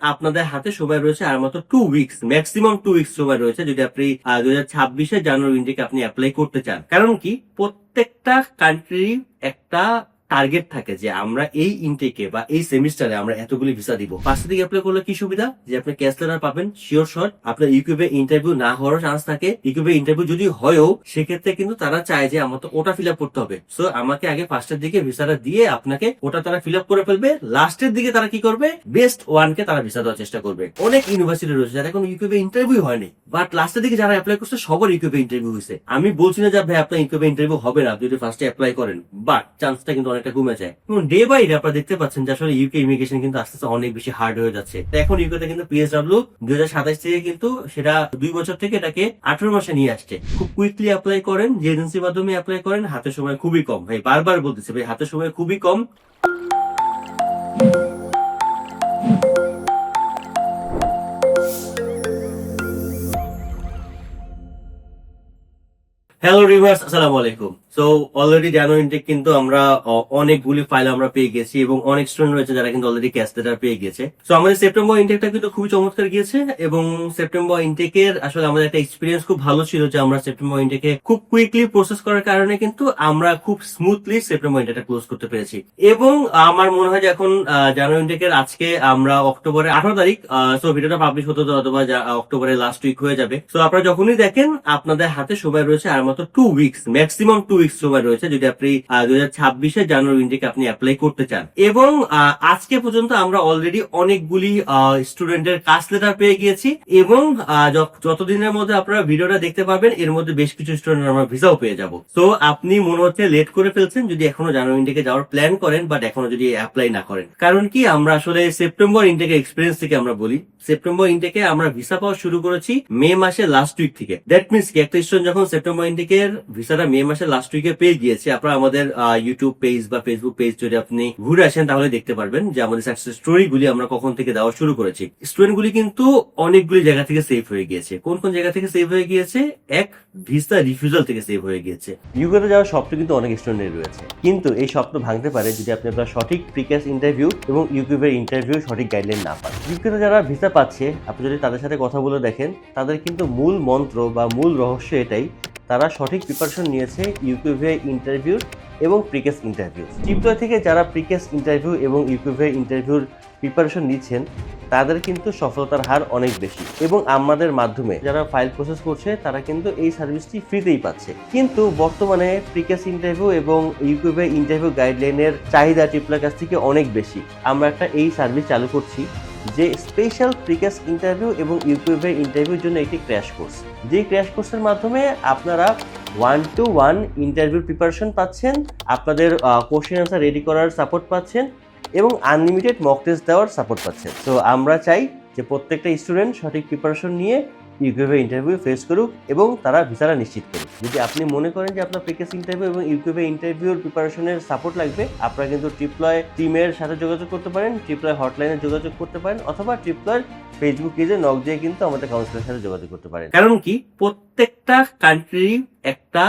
আপনাদের হাতে সময় রয়েছে আর মাত্র two weeks maximum two weeks সময় রয়েছে যদি আপনি দু হাজার ছাব্বিশে জানুয়ারি ইন্টেকে আপনি অ্যাপ্লাই করতে চান। কারণ কি? প্রত্যেকটা কান্ট্রি একটা টার্গেট থাকে যে আমরা এই ইনটেকে বা এই সেমিস্টারে আমরা এতগুলি ভিসা দিব। পাঁচটা দিকে অ্যাপ্লাই করলে কি সুবিধা? যে আপনি ক্যাশ লেটার পাবেন শিওর শট আপনার ইউকিউবে ইন্টারভিউ না হওয়ার চান্স থাকে। ইউকিউবে ইন্টারভিউ যদি হয়ও, সেক্ষেত্রে কিন্তু তারা চায় যে আমার তো ওটা ফিল আপ করতে হবে। সো আমাকে আগে ফার্স্টের দিকে ভিসাটা দিয়ে আপনাকে ওটা তারা ফিল আপ করে ফেলবে। লাস্টের দিকে তারা কি করবে? বেস্ট ওয়ান কে তারা ভিসা দেওয়ার চেষ্টা করবে। অনেক ইউনিভার্সিটি রয়েছে যারা এখন ইউকিউবে ইন্টারভিউ হয়নি। বাট লাস্টের দিকে যারা অ্যাপ্লাই করছে, সবার ইউকিউবে ইন্টারভিউ হয়েছে। আমি বলছি না যে, ভাই, আপনার ইউকিউবে ইন্টারভিউ হবে না, আপনি যদি ফার্স্টে অ্যাপ্লাই করেন। বাট চান্সটা কিন্তু অনেকটা কমে যায়। এবং ডে বাই ডে আপনারা দেখতে পাচ্ছেন যে আসলে ইউকে ইমিগ্রেশন কিন্তু আস্তে আস্তে অনেক বেশি হার্ড হয়ে যাচ্ছে। এখন ইউকেতে কিন্তু পিএসডব্লিউ দুই হাজার সাতাশ থেকে কিন্তু সেটা দুই বছর থেকে এটাকে আঠারো মাসে নিয়ে আসছে। খুব কুইকলি অ্যাপ্লাই করেন, যে এজেন্সির মাধ্যমে অ্যাপ্লাই করেন হাতে সময় খুবই কম। ভাই, বারবার বলতেছে, ভাই হাতে সময় খুবই কম। হ্যালো রিভার্স আসসালামু আলাইকুম। সো অলরেডি জানুয়ারি ইনটেক কিন্তু আমরা অনেকগুলি ফাইল আমরা পেয়ে গেছি এবং অনেক স্টুডেন্ট রয়েছে যারা কিন্তু অলরেডি ক্যাশ লেটার পেয়ে গেছে। সো আমাদের সেপ্টেম্বর ইনটেকটা কিন্তু খুবই চমৎকার গিয়েছে এবং সেপ্টেম্বর ইনটেকের আসলে আমাদের একটা এক্সপিরিয়েন্স খুব ভালো ছিল যে আমরা সেপ্টেম্বর ইনটেকে খুব কুইকলি প্রসেস করার কারণে কিন্তু আমরা খুব স্মুথলি সেপ্টেম্বর ইনটেকটা ক্লোজ করতে পেরেছি। এবং আমার মনে হয় যে এখন জানুয়ারি ইনটেকের আজকে আমরা অক্টোবরের আঠারো তারিখ সো ভিডিওটা পাবলিশ হতে অথবা অক্টোবরের লাস্ট উইক হয়ে যাবে। সো আপনারা যখনই দেখেন, আপনাদের হাতে সময় রয়েছে আর মাত্র টু উইকস ম্যাক্সিমাম টু সময় রয়েছে। যদি আপনি দুই হাজার ছাব্বিশে জানুয়ারি আপনি অ্যাপ্লাই করতে চান। এবং আজকে পর্যন্ত আমরা অলরেডি অনেকগুলি স্টুডেন্টের কাজ লেটার পেয়ে গিয়েছি। এবং যতদিনের মধ্যে আপনারা ভিডিওটা দেখতে পাবেন এর মধ্যে বেশ কিছু স্টুডেন্ট আমরা ভিসাও পেয়ে যাব। তো আপনি মনে হচ্ছে লেট করে ফেলছেন, যদি এখনও জানুয়ারি ইন্ডিকে যাওয়ার প্ল্যান করেন বাট এখনও যদি অ্যাপ্লাই না করেন। কারণ কি, আমরা আসলে সেপ্টেম্বর ইন্টেকে এক্সপিরিয়েন্স থেকে আমরা বলি। সেপ্টেম্বর ইনটেকে আমরা ভিসা পাওয়া শুরু করেছি মে মাসে লাস্ট উইক থেকে। দ্যাট মিনস কি, একটা স্টুডেন্ট যখন সেপ্টেম্বর ইনটেকের ভিসাটা মে মাসে লাস্ট উইকে পেয়ে গিয়েছে আপনারা আমাদের ইউটিউব পেজ বা ফেসবুক পেজ যদি আপনি ঘুরে আসেন, তাহলে দেখতে পারবেন যে আমাদের সাকসেস স্টোরি গুলি আমরা কখন থেকে দেওয়া শুরু করেছি। স্টুডেন্ট গুলি কিন্তু অনেকগুলি জায়গা থেকে সেভ হয়ে গিয়েছে। কোন কোন জায়গা থেকে সেভ হয়ে গিয়েছে? এক ভিসা রিফিউজাল থেকে সেভ হয়ে গিয়েছে। ইউকেতে যাওয়ার স্বপ্ন কিন্তু অনেক স্টুডেন্টের রয়েছে। কিন্তু এই স্বপ্ন ভাঙতে পারে যদি আপনি আপনার সঠিক প্রিকাস ইন্টারভিউ এবং ইউকিউবের ইন্টারভিউ সঠিক গাইডলাইন না পান। ইউকেতে যারা ভিসা পাচ্ছে, আপনি যদি তাদের সাথে কথা বলে দেখেন, তাদের কিন্তু মূল মন্ত্র বা মূল রহস্য এটাই, তারা সঠিক প্রিপারেশন নিয়েছে ইউকিউভে ইন্টারভিউ এবং প্রিকেস ইন্টারভিউ টিপটয় থেকে যারা প্রিকেস ইন্টারভিউ এবং ইউকিউভে ইন্টারভিউর প্রিপারেশন নিচ্ছেন, তাদের কিন্তু সফলতার হার অনেক বেশি। এবং আমাদের মাধ্যমে যারা ফাইল প্রসেস করছে, তারা কিন্তু এই সার্ভিসটি ফ্রিতেই পাচ্ছে। কিন্তু বর্তমানে প্রিকেস ইন্টারভিউ এবং ইউকিউবে ইন্টারভিউ গাইডলাইনের চাহিদা টিপলার কাছ থেকে অনেক বেশি। আমরা একটা এই সার্ভিস চালু করছি, যে স্পেশাল প্রিকেস ইন্টারভিউ এবং ইউকিউবের ইন্টারভিউর জন্য একটি ক্র্যাশ কোর্স যে ক্র্যাশ কোর্সের মাধ্যমে আপনারা one to one interview preparation পাচ্ছেন আপনাদের কোশ্চেন আনসার রেডি করার সাপোর্ট পাচ্ছেন এবং আনলিমিটেড মক টেস্ট দেওয়ার সাপোর্ট পাচ্ছেন। তো আমরা চাই যে প্রত্যেকটা স্টুডেন্ট সঠিক প্রিপারেশন নিয়ে ইউকিউবে ইন্টারভিউ ফেস করুক এবং তারা ভিসাটা নিশ্চিত করুক। যদি আপনি মনে করেন যে আপনার প্রিকেস ইন্টারভিউ এবং ইউকিউবে ইন্টারভিউর প্রিপারেশনের সাপোর্ট লাগবে, আপনারা কিন্তু ট্রিপ্লয় টিমের সাথে যোগাযোগ করতে পারেন ট্রিপ্লয় হটলাইনে যোগাযোগ করতে পারেন, অথবা ট্রিপ্লয়ের ফেসবুক পেজে নক দিয়ে কিন্তু আমাদের কাউন্সিলের সাথে যোগাযোগ করতে পারেন। কারণ কি? প্রত্যেকটা কান্ট্রি একটা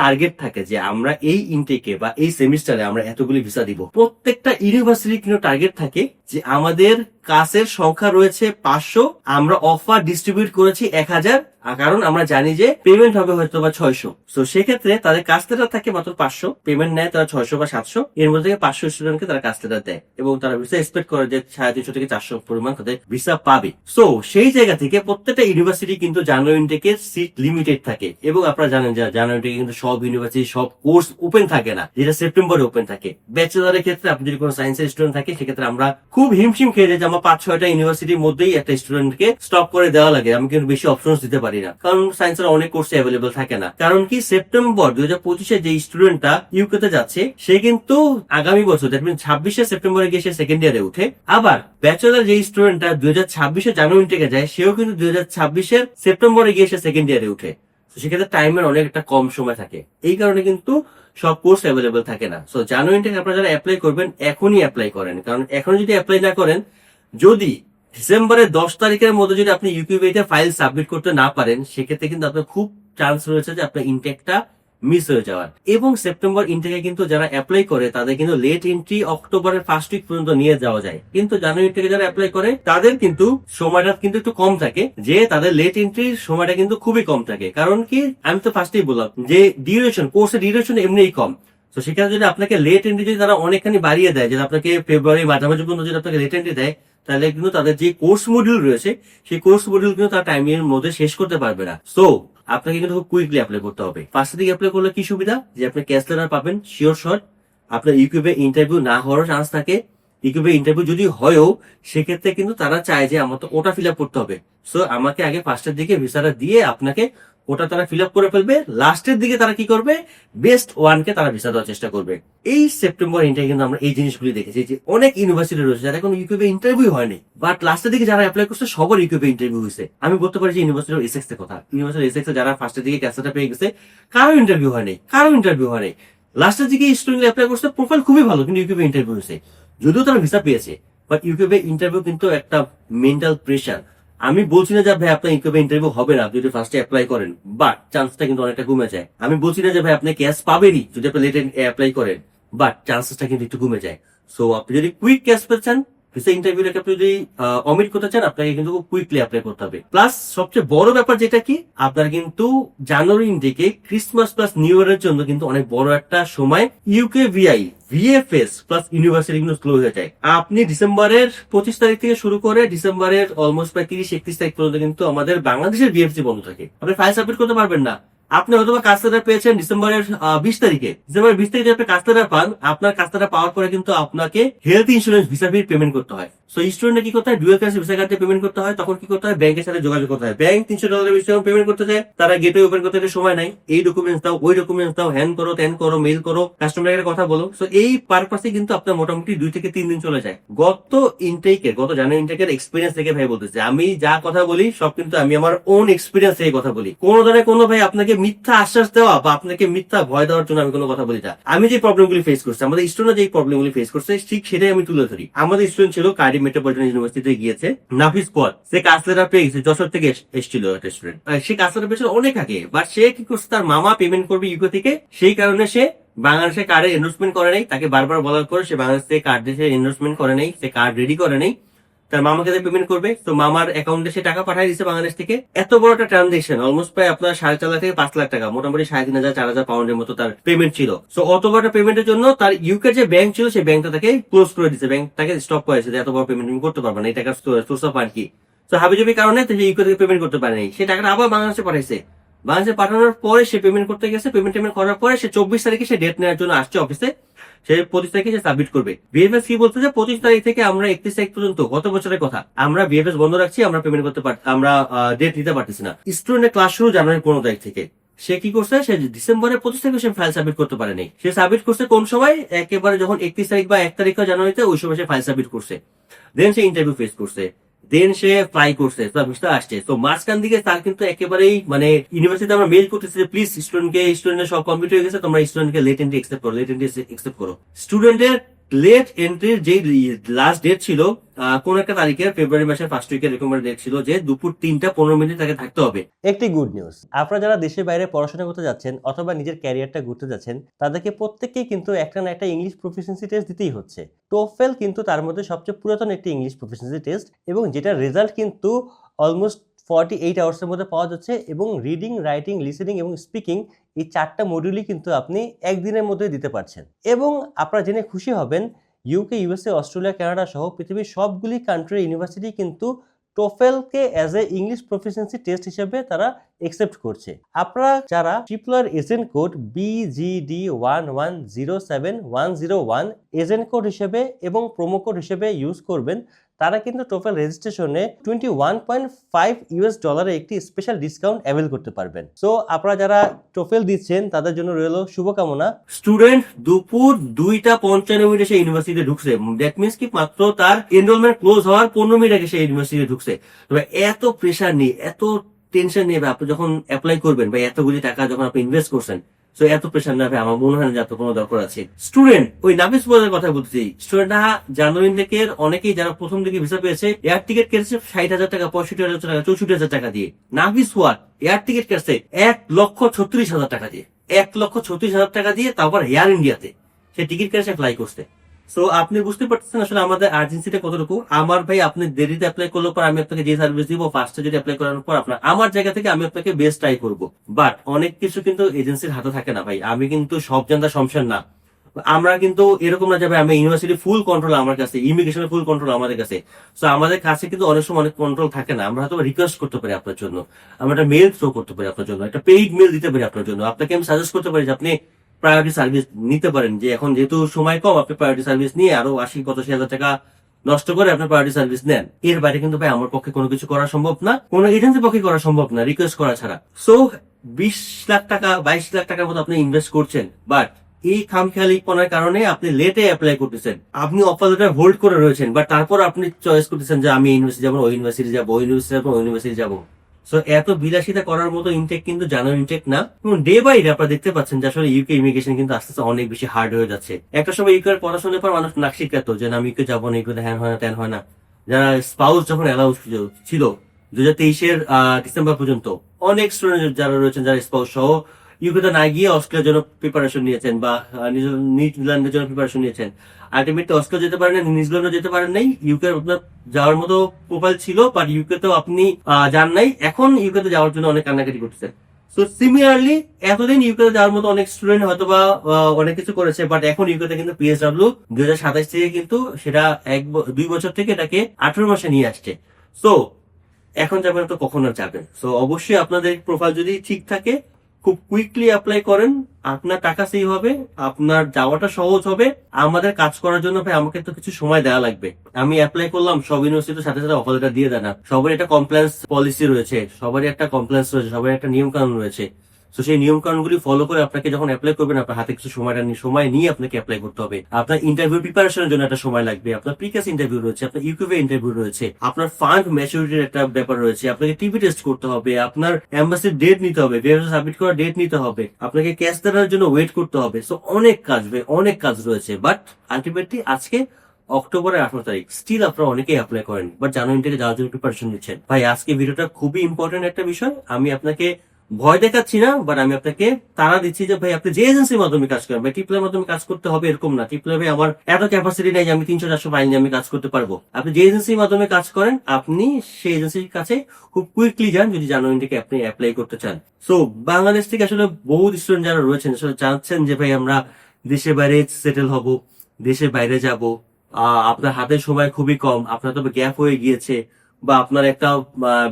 টার্গেট থাকে যে আমরা এই ইনটেকে বা এই সেমিস্টারে আমরা এতগুলি ভিসা দিব। প্রত্যেকটা ইউনিভার্সিটির কিন্তু টার্গেট থাকে যে আমাদের কাসের সংখ্যা রয়েছে পাঁচশো, আমরা অফার ডিস্ট্রিবিউট করেছি এক হাজার কারণ আমরা জানি যে পেমেন্ট হবে হয়তো বা ছয়শো। তো সেক্ষেত্রে তাদের কাস্টেটা থাকে মাত্র পাঁচশো পেমেন্ট নেয় তারা ছয়শো বা সাতশো, এর মধ্যে থেকে পাঁচশো স্টুডেন্টকে তারা কাস্টেটা দেয় এবং তারা ভিসা এক্সপেক্ট করে যে সাড়ে তিনশো থেকে চারশো পরিমাণ তাদের ভিসা পাবে। সো সেই জায়গা থেকে প্রত্যেকটা ইউনিভার্সিটি কিন্তু জানুয়ারি ইনটেকে সিট লিমিটেড থাকে এবং আপনারা জানেন যে জানুয়ারি ইনটেকে কিন্তু সব ইউনিভার্সিটি সব কোর্স ওপেন থাকে না, যেটা সেপ্টেম্বরে ওপেন থাকে। ব্যাচেলারের ক্ষেত্রে আপনি যদি কোনো সায়েন্সের স্টুডেন্ট থাকে, সেক্ষেত্রে আমরা খুব হিমশিম খেয়ে যাই যে আমার পাঁচ, ছয়টা ইউনিভার্সিটির মধ্যেই একটা স্টুডেন্টকে স্টপ করে দেওয়া লাগে। আমি কিন্তু বেশি অপশন দিতে পারি না। কারণ সায়েন্সের অনেক কোর্স অ্যাভেলেবল থাকে না। কারণ কি সেপ্টেম্বর দুই হাজার পঁচিশে যে স্টুডেন্টটা ইউকেতে যাচ্ছে, সে কিন্তু আগামী বছর দ্যাট মিন ছাব্বিশে সেপ্টেম্বরে গিয়ে সে সেকেন্ড ইয়ারে উঠে আবার ব্যাচেলার যে স্টুডেন্টটা দুই হাজার ছাব্বিশে জানুয়ারি থেকে যায়, সেও কিন্তু দুই হাজার ছাব্বিশের সেপ্টেম্বরে গিয়ে সে সেকেন্ড ইয়ারে উঠে তো সেক্ষেত্রে টাইমের অনেকটা কম সময় থাকে। এই কারণে কিন্তু সব কোর্স অ্যাভেলেবেল থাকে না। সো জানুয়ারি থেকে আপনারা যারা অ্যাপ্লাই করবেন, এখনই অ্যাপ্লাই করেন। কারণ এখন যদি অ্যাপ্লাই না করেন, যদি ডিসেম্বরের দশ তারিখের মধ্যে যদি আপনি ইউকিউবিতে ফাইল সাবমিট করতে না পারেন, সেক্ষেত্রে কিন্তু আপনার খুব চান্স রয়েছে যে আপনার ইনটেকটা মিস হয়ে যাওয়ার। এবং সেপ্টেম্বর ইনটেকে কিন্তু যারা অ্যাপ্লাই করে, তাদের কিন্তু লেট এন্ট্রি অক্টোবরের ফার্স্ট উইক পর্যন্ত নিয়ে যাওয়া যায়। কিন্তু জানুয়ারি থেকে যারা অ্যাপ্লাই করে, তাদের কিন্তু সময়টা কিন্তু একটু কম থাকে। যে তাদের লেট এন্ট্রির সময়টা কিন্তু খুবই কম থাকে। কারণ কি, আমি তো ফার্স্টেই বললাম যে ডিউরেশন কোর্সের ডিউরেশন এমনিই কম। তো সেখানে যদি আপনাকে লেট এন্ট্রি যদি তারা অনেকখানি বাড়িয়ে দেয়, যদি আপনাকে ফেব্রুয়ারি মাঝামাঝি পর্যন্ত যদি আপনাকে লেট এন্ট্রি দেয়, তাহলে কিন্তু তাদের যে কোর্স মডিউল রয়েছে, সেই কোর্স মডিউল কিন্তু তার টাইমের মধ্যে শেষ করতে পারবে না। সো আপনাকে কিন্তু খুব কুইকলি অ্যাপ্লাই করতে হবে। ফার্স্টের দিকে অ্যাপ্লাই করলে কি সুবিধা? যে আপনি ক্যাশ লেটার পাবেন শিওর শট আপনার ইউকিউবে ইন্টারভিউ না হওয়ার চান্স থাকে। ইউকিউবে ইন্টারভিউ যদি হয়ও, সেক্ষেত্রে কিন্তু তারা চায় যে আমার তো ওটা ফিল আপ করতে হবে। সো আমাকে আগে ফার্স্টের দিকে ভিসাটা দিয়ে আপনাকে ওটা তারা ফিল করে ফেলবে। লাস্টের দিকে তারা কি করবে? বেস্ট ওয়ানকে তারা ভিসা দেওয়ার চেষ্টা করবে। এই সেপ্টেম্বর ইন্টারভিউ কিন্তু আমরা এই জিনিসগুলি দেখেছি যে অনেক ইউনিভার্সিটি রয়েছে যারা এখন ইউকিউবে ইন্টারভিউ হয়নি। বাট লাস্টের দিকে যারা অ্যাপ্লাই করছে, সবার ইউকিউবে ইন্টারভিউ হয়েছে। আমি বলতে পারি যে ইউনিভার্সিটি অফ এসএক্স এর কথা। ইউনিভার্সিটি এসএক্স যারা ফার্স্টের দিকে ক্যাসেটা পেয়ে গেছে, কারও ইন্টারভিউ হয়নি, কারও ইন্টারভিউ হয়নি। লাস্টের দিকে স্টুডেন্ট অ্যাপ্লাই করছে প্রোফাইল খুবই ভালো, কিন্তু ইউকিউবে ইন্টারভিউ হয়েছে। যদিও তারা ভিসা পেয়েছে বাট ইউকিউবে ইন্টারভিউ কিন্তু একটা মেন্টাল প্রেশার আমি বলছি না যে ভাই আপনার ইনকামে ইন্টারভিউ হবে না, আপনি যদি ফার্স্টে অ্যাপ্লাই করেন বাট চান্সটা কিন্তু অনেকটা কমে যায়। আমি বলছি না যে ভাই আপনি ক্যাশ পাবেনই যদি আপনি লেট অ্যাপ্লাই করেন বাট চান্সেসটা কিন্তু একটু কমে যায়। সো আপনি যদি কুইক ক্যাশ পেয়েছেন ভিসা আপনি যদি অমিট করতে চান, আপনাকে কিন্তু কুইকলি অ্যাপ্লাই করতে হবে। প্লাস সবচেয়ে বড় ব্যাপার যেটা কি, আপনার কিন্তু জানুয়ারি ইন্ডিকে ক্রিসমাস প্লাস নিউ ইয়ারের জন্য কিন্তু অনেক বড় একটা সময় UK Vi VFS plus university কিন্তু ক্লোজ হয়ে যায়। আপনি ডিসেম্বরের পঁচিশ তারিখ থেকে শুরু করে ডিসেম্বরের অলমোস্ট প্রায় তিরিশ, একত্রিশ তারিখ পর্যন্ত কিন্তু আমাদের বাংলাদেশের বিএফসি বন্ধ থাকে। আপনি ফাইল সাবমিট করতে পারবেন না। আপনি হয়তো কাস্টারটা পেয়েছেন ডিসেম্বরের বিশ তারিখে। ডিসেম্বরের বিশ তারিখে আপনি কাস্টারটা পান, আপনার কাস্টারটা পাওয়ার পরে কিন্তু আপনাকে health insurance visa fee payment করতে হয়। সো স্টুডেন্টে কি করতে হয়? ডুয়েল ক্লাস ভিসা কার্ডে পেমেন্ট করতে হয়, তখন কি করতে হয়? ব্যাংকের সাথে যোগাযোগ করতে হয়। ব্যাংক তিনশো ডলারের বেশি পেমেন্ট করতে চায়, তারা গেটে ওপেন করতে সময় নাই এই ডকুমেন্টস দাও, ওই ডকুমেন্টস দাও হ্যান করো ত্যান করো মেল করো কাস্টমারের কথা বলো। সো এই পারপাসে কিন্তু আপনার মোটামুটি দুই থেকে তিন দিন চলে যায়। গত ইনটেকের গত জানুয়ারি ইনটেকের এক্সপিরিয়েন্স থেকে ভাই বলতেছি, আমি যা কথা বলি, সব কিন্তু আমি আমার ওন এক্সপিরিয়েন্স থেকে কথা বলি। কোন ধরনের কোনো ভাই আপনাকে মিথ্যা আশ্বাস দেওয়া বা আপনাকে মিথ্যা ভয় দেওয়ার জন্য আমি কোনো কথা বলি না। আমি যে প্রবলেমগুলি ফেস করছি, আমাদের স্টুডেন্ট যে প্রবলেমগুলি ফেস করছে, ঠিক সেটাই আমি তুলে ধরি। আমাদের স্টুডেন্ট ছিল কার্ডি মেট্রোপলিটন ইউনিভার্সিটিতে গিয়েছে, নাফিস পর সে কাসলেটা পেয়ে গেছে যশোর থেকে এসেছিল একটা স্টুডেন্ট সে কাসলেটা পেয়েছিল অনেক আগে বাট সে কি করছে, তার মামা পেমেন্ট করবে ইউকো থেকে, সেই কারণে সে বাংলাদেশে কার্ডে এনরোলমেন্ট করে নেই। তাকে বারবার বলার পর সে বাংলাদেশ থেকে কার্ড দিয়ে এনরোলমেন্ট করে নেই, সে কার্ড রেডি করে নেই। তার মামাকে পেমেন্ট করবে? তো মামার অ্যাকাউন্টে সে টাকা পাঠিয়ে দিচ্ছে বাংলাদেশ থেকে। এত বড় একটা ট্রানজেকশন অলমোস্ট প্রায় আপনার সাড়ে চার লাখ থেকে পাঁচ লাখ টাকা, মোটামুটি সাড়ে তিন হাজার, চার হাজার পাউন্ডের মতো তার পেমেন্ট ছিল। সো অত বড় পেমেন্টের জন্য তার ইউকে যে ব্যাংক ছিল, সেই ব্যাংকটা তাকে ক্লোজ করে দিচ্ছে ব্যাংক তাকে স্টপ করেছে এত বড় পেমেন্ট করতে পারবে না এই টাকার সোর্স অফ আর কি? তো হাবিজাবি কারণে ইউকে থেকে পেমেন্ট করতে পারেনি। সে টাকাটা আবার বাংলাদেশে পাঠাইছে। বাংলাদেশে পাঠানোর পরে সে পেমেন্ট করতে গেছে পেমেন্ট টেমেন্ট করার পরে সে চব্বিশ তারিখে সে ডেট নেওয়ার জন্য আসছে অফিসে সে পঁচিশ তারিখে সে সাবমিট করবে। বিএফএস কি বলছে যে, পঁচিশ তারিখ থেকে আমরা একত্রিশ তারিখ পর্যন্ত, গত বছরের কথা, আমরা বিএফএস বন্ধ রাখছি, আমরা পেমেন্ট করতে পার, আমরা ডেট নিতে পারতেছি না। স্টুডেন্টের ক্লাস শুরু জানুয়ারি পনেরো তারিখ থেকে। সে কি করছে, সে ডিসেম্বরের পঁচিশ তারিখে সে ফাইল সাবমিট করতে পারেনি সে সাবমিট করছে কোন সময়? একেবারে যখন একত্রিশ তারিখ বা এক তারিখ জানুয়ারিতে, ওই সময় সে ফাইল সাবমিট করছে। দেন সে ইন্টারভিউ ফেস করছে। দেন সে ফ্লাই করছে বুঝতে আসছে তো মাঝখান দিকে তার কিন্তু একেবারেই মানে ইউনিভার্সিটি আমরা মেল করতেছি যে প্লিজ স্টুডেন্টকে স্টুডেন্টের সব কমপ্লিট হয়ে গেছে, তোমরা স্টুডেন্টকে লেট এন্ট্রি একসেপ্ট করো লেট এন্ট্রি একসেপ্ট করো স্টুডেন্টের লেট এন্ট্রির যে লাস্ট ডেট ছিল কোন একটা তারিখে ফেব্রুয়ারি মাসের ফার্স্ট উইকের এরকম ডেট ছিল যে দুপুর তিনটা পনেরো মিনিট তাকে থাকতে হবে। একটি গুড নিউজ আপনারা যারা দেশের বাইরে পড়াশোনা করতে যাচ্ছেন অথবা নিজের ক্যারিয়ারটা ঘুরতে যাচ্ছেন, তাদেরকে প্রত্যেককেই কিন্তু একটা না একটা ইংলিশ প্রফিসিয়েন্সি টেস্ট দিতেই হচ্ছে। টোফেল কিন্তু তার মধ্যে সবচেয়ে পুরাতন একটি ইংলিশ প্রফিসিয়েন্সি টেস্ট এবং যেটা রেজাল্ট কিন্তু অলমোস্ট ফর্টি এইট আওয়ার্সের মধ্যে পাওয়া যাচ্ছে এবং রিডিং রাইটিং লিসেনিং এবং স্পিকিং এই চারটা মডিউলই কিন্তু আপনি একদিনের মধ্যে দিতে পারছেন। এবং আপনারা জেনে খুশি হবেন ইউকে ইউএসএ অস্ট্রেলিয়া কানাডা সহ পৃথিবীর সবগুলি কান্ট্রির ইউনিভার্সিটি কিন্তু টোফেলকে as a English proficiency test হিসেবে তারা একসেপ্ট করছে। আপনারা যারা Tripler agent code BGD one one zero seven one zero one agent code হিসেবে এবং প্রোমো কোড হিসেবে ইউজ করবেন তারা কিন্তু TOEFL রেজিস্ট্রেশনে twenty one point five US ডলারে একটি স্পেশাল ডিসকাউন্ট অ্যাভেল করতে পারবেন। সো আপনারা যারা টোফেল দিচ্ছেন, তাদের জন্য রইল শুভকামনা। স্টুডেন্ট দুপুর দুইটা পঞ্চান্ন মিনিটে সে ইউনিভার্সিটিতে ঢুকছে। দ্যাট মিনস কি মাত্র তার এনরোলমেন্ট ক্লোজ হওয়ার পনেরো মিনিট আগে সে ইউনিভার্সিটিতে ঢুকছে। তবে এত প্রেশার নিয়ে, এত টেনশন নেই আপনি যখন অ্যাপ্লাই করবেন বা এতগুলি টাকা যখন আপনি ইনভেস্ট করছেন তো এত প্রেশার নেবে আমার মনে হয় না এত কোনো দরকার আছে। স্টুডেন্ট ওই নাফিস বলের কথা বলতেছি। স্টুডেন্টরা জানুয়ারি থেকে অনেকেই যারা প্রথম দিকে ভিসা পেয়েছে এয়ার টিকিট কেটেছে ষাট হাজার টাকা, পঁয়ষট্টি হাজার টাকা, চৌষট্টি হাজার টাকা দিয়ে। নাফিস ওয়ার এয়ার টিকিট কেটেছে এক লক্ষ ছত্রিশ হাজার টাকা দিয়ে। এক লক্ষ ছত্রিশ হাজার টাকা দিয়ে তারপর এয়ার ইন্ডিয়াতে সে টিকিট কেটেছে ফ্লাই করছে। সো আপনি বুঝতে পারতেছেন আসলে আমাদের আর্জেন্সিটা কতটুকু? আমার ভাই আপনি দেরিতে অ্যাপ্লাই করলে পর আমি আপনাকে যে সার্ভিস দিব ফার্স্টে যদি অ্যাপ্লাই করার পর আপনার, আমার জায়গা থেকে আমি আপনাকে বেস্ট ট্রাই করব। বাট অনেক কিছু কিন্তু এজেন্সির হাতে থাকে না ভাই। আমি কিন্তু সব জানতা সমস্যার না। আমরা কিন্তু এরকম না যাবে আমি ইউনিভার্সিটি ফুল কন্ট্রোল আমার কাছে ইমিগ্রেশনের ফুল কন্ট্রোল আমাদের কাছে। সো আমাদের কাছে কিন্তু অনেক সময় অনেক কন্ট্রোল থাকে না। আমরা হয়তো রিকোয়েস্ট করতে পারি আপনার জন্য। আমরা একটা মেল থ্রো করতে পারি আপনার জন্য, একটা পেইড মেল দিতে পারি আপনার জন্য। আপনাকে আমি সাজেস্ট করতে পারি যে আপনি প্রায়োরিটি সার্ভিস নিতে পারেন যে এখন যেহেতু সময় কম, আপনি প্রায়োরিটি সার্ভিস নিয়ে আরও আশি, পঁচাশি হাজার টাকা নষ্ট করে আপনি প্রায়োরিটি সার্ভিস নেন। এর বাইরে কিন্তু ভাই আমার পক্ষে কোনো কিছু করা সম্ভব না, কোনো এজেন্সির পক্ষে করা সম্ভব না রিকোয়েস্ট করা ছাড়া। সো বিশ লাখ টাকা, বাইশ লাখ টাকার মতো আপনি ইনভেস্ট করছেন বাট এই খামখেয়ালি পনার কারণে আপনি লেটে অ্যাপ্লাই করতেছেন। আপনি অফার লেটার হোল্ড করে রয়েছেন বাট তারপর আপনি চয়েস করতেছেন যে আমি ইউনিভার্সিটি যাব ইউনিভার্সিটি যাব, ওই ইউনিভার্সিটি যাব, ওই ইউনিভার্সিটি যাব। সো এত বিলাসিতা করার মতো ইনটেক কিন্তু জানুয়ারি ইনটেক না। এবং ডে বাই ডে আপনারা দেখতে পাচ্ছেন যে আসলে ইউকে ইমিগ্রেশন কিন্তু আস্তে আস্তে অনেক বেশি হার্ড হয়ে যাচ্ছে। একটা সময় ইউকে পড়াশোনার পর মানুষ নাক শিখাতো যে, না, আমি ইউকে যাব না ইউকে হ্যান হয় না, ত্যান হয় না। যারা স্পাউস যখন অ্যালাউন্স ছিল দু হাজার তেইশের ডিসেম্বর পর্যন্ত, অনেক স্টুডেন্ট যারা রয়েছেন, যারা স্পাউস সহ ইউকেতে না গিয়ে অস্ট্রেলিয়ার জন্য প্রিপারেশন নিয়েছেন বা নিউজিল্যান্ডের জন্য প্রিপারেশন নিয়েছেন। আলটিমেটলি অস্ট্রেলিয়া যেতে পারেন নিউজিল্যান্ডও যেতে পারেন নাই ইউকে আপনার যাওয়ার মতো প্রোফাইল ছিল বাট ইউকে তো আপনি যান নাই। এখন ইউকেতে যাওয়ার জন্য অনেক কান্নাকাটি করতেছেন। তো সিমিলারলি এতদিন ইউকেতে যাওয়ার মতো অনেক স্টুডেন্ট হয়তো বা অনেক কিছু করেছে বাট এখন ইউকেতে কিন্তু পিএসডাব্লিউ দুই হাজার সাতাশ থেকে কিন্তু সেটা এক দুই বছর থেকে এটাকে আঠারো মাসে নিয়ে আসছে। সো এখন যাবেন তো কখন যাবেন? সো অবশ্যই আপনাদের প্রোফাইল যদি ঠিক থাকে খুব কুইকলি অ্যাপ্লাই করেন। আপনার টাকা সেই হবে, আপনার যাওয়াটা সহজ হবে। আমাদের কাজ করার জন্য ভাই, আমাকে তো কিছু সময় দেওয়া লাগবে। আমি অ্যাপ্লাই করলাম, সব ইউনিভার্সিটির সাথে সাথে অফার দিয়ে দেয় না সবারই একটা কমপ্লেন্স পলিসি রয়েছে, সবারই একটা কমপ্লেন্স রয়েছে, সবারই একটা নিয়ম কানুন রয়েছে। তো সেই নিয়ম কানুনগুলি ফলো করে আপনাকে যখন অ্যাপ্লাই করবেন, আপনার হাতে কিছু সময়টা সময় নিয়ে আপনাকে অ্যাপ্লাই করতে হবে। আপনার ইন্টারভিউ প্রিপারেশনের জন্য একটা সময় লাগবে। আপনার প্রিকাস ইন্টারভিউ রয়েছে, আপনার ইউকিউবে ইন্টারভিউ রয়েছে, আপনার ফান্ড ম্যাচুরিটির একটা ব্যাপার রয়েছে, আপনাকে টিভি টেস্ট করতে হবে, আপনার অ্যাম্বাসির ডেট নিতে হবে সাবমিট করার ডেট নিতে হবে, আপনাকে ক্যাশ দেওয়ার জন্য ওয়েট করতে হবে। সো অনেক কাজ অনেক কাজ রয়েছে। বাট আলটিমেটলি আজকে অক্টোবরের আঠারো তারিখ স্টিল আপনারা অনেকেই অ্যাপ্লাই করেন বাট জানুয়ারি থেকে যাওয়ার জন্য প্রিপারেশন নিচ্ছেন। ভাই, আজকে ভিডিওটা খুবই ইম্পর্টেন্ট একটা বিষয়। আমি আপনাকে ভয় দেখাচ্ছি না বাট আমি আপনাকে তারা দিচ্ছি যে, ভাই, আপনি যে এজেন্সির মাধ্যমে কাজ করেন, ভাই টিপলের মাধ্যমে কাজ করতে হবে এরকম না। টিপলে ভাই, আমার এত ক্যাপাসিটি নেই যে আমি তিনশো চারশো ফাইল নিয়ে আমি কাজ করতে পারব। আপনি যে এজেন্সির মাধ্যমে কাজ করেন, আপনি সেই এজেন্সির কাছে খুব কুইকলি যান, যদি জানুয়ারি থেকে আপনি অ্যাপ্লাই করতে চান। সো বাংলাদেশ থেকে আসলে বহু স্টুডেন্ট যারা রয়েছেন, আসলে চাচ্ছেন যে, ভাই, আমরা দেশের বাইরে সেটেল হব, দেশের বাইরে যাব। আপনার হাতে সময় খুবই কম, আপনার তবে গ্যাপ হয়ে গিয়েছে। বা আপনার একটা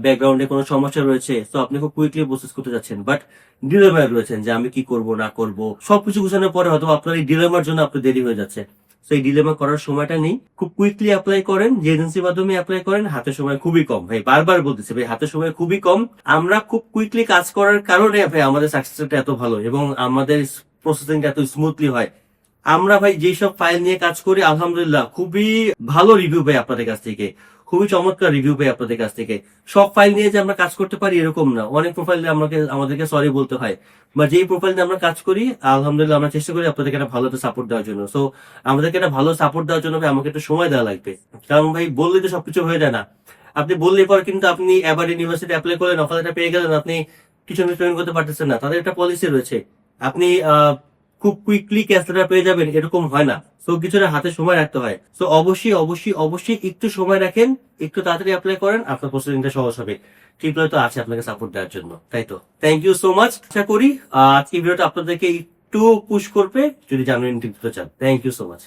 ব্যাকগ্রাউন্ডে কোনো সমস্যা রয়েছে, তো আপনি খুব কুইকলি প্রসেস করতে যাচ্ছেন। বাট ডিলেমার রয়েছেন যে আমি কি করব, না করব, সবকিছু গুছানোর পরে হয়তো আপনার এই ডিলেমার জন্য আপনার দেরি হয়ে যাচ্ছে। তো এই ডিলেমা করার সময়টা নেই। খুব কুইকলি অ্যাপ্লাই করেন, যে এজেন্সির মাধ্যমে অ্যাপ্লাই করেন হাতে সময় খুবই কম। ভাই, বারবার বলতেছে, ভাই হাতে সময় খুবই কম। আমরা খুব কুইকলি কাজ করার কারণে, ভাই, আমাদের সাকসেসটা এত ভালো এবং আমাদের প্রসেসিংটা এত স্মুথলি হয়। আমরা ভাই, যেসব ফাইল নিয়ে কাজ করি, আলহামদুলিল্লাহ, খুবই ভালো রিভিউ ভাই আপনাদের কাছ থেকে। খুবই চমৎকার রিভিউ পাই আপনাদের কাছ থেকে। সব ফাইল নিয়ে যে আমরা কাজ করতে পারি এরকম না। অনেক প্রোফাইল আমাকে, আমাদেরকে সরি বলতে হয়। বা যেই প্রোফাইল নিয়ে আমরা কাজ করি, আলহামদুলিল্লাহ আমরা চেষ্টা করি আপনাদেরকে একটা ভালো সাপোর্ট দেওয়ার জন্য। সো আমাদেরকে একটা ভালো সাপোর্ট দেওয়ার জন্য আমাকে একটু সময় দেওয়া লাগবে। কারণ ভাই বললে তো সবকিছু হয়ে যায় না। আপনি বললে পর কিন্তু আপনি এবার ইউনিভার্সিটি অ্যাপ্লাই করলেন অফারটা পেয়ে গেলেন, আপনি কিছু পেমেন্ট করতে পারতেছেন না। তাদের একটা পলিসি রয়েছে। আপনি খুব কুইকলি ক্যাশটা পেয়ে যাবেন, এরকম হয় না। সো কিছুটা হাতে সময় রাখতে হয়। সো অবশ্যই অবশ্যই অবশ্যই একটু সময় রাখেন, একটু তাড়াতাড়ি অ্যাপ্লাই করেন, আপনার প্রসেসিংটা সহজ হবে। ট্রিপল তো আছে আপনাকে সাপোর্ট দেওয়ার জন্য, তাই তো? থ্যাংক ইউ সো মাচ আশা করি আজকে ভিডিওটা আপনাদেরকে একটু পুশ করবে, যদি জানুয়ারি দিতে চান। Thank you so much